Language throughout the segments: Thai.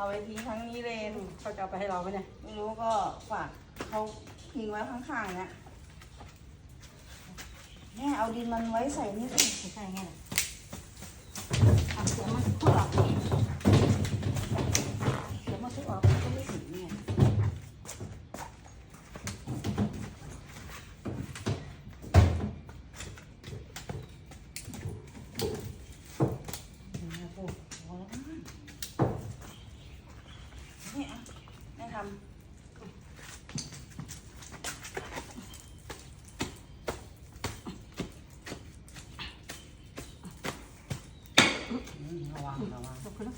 เอาไปทิ้งทั้งนี้เลยเขาจะไปให้เราไหมเนี่ยไม่รู้ก็ฝากเขาทิ้งไว้ข้างๆเนี่ยแม่เอาดินมันไว้ใส่นี่ใส่ไงำอืมระวังระวังขอบคุณนะ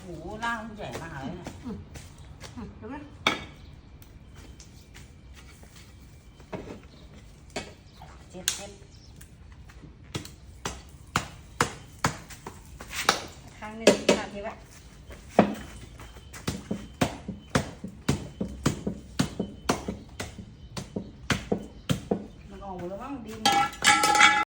โอ้โหร่างมันใหญ่มากเลยเนี่ย อืมเดี๋ยวนะ เจ็บเจ็บครั้งหนึ่งขาดทีวะมันออกหมดแล้วมั้งดิน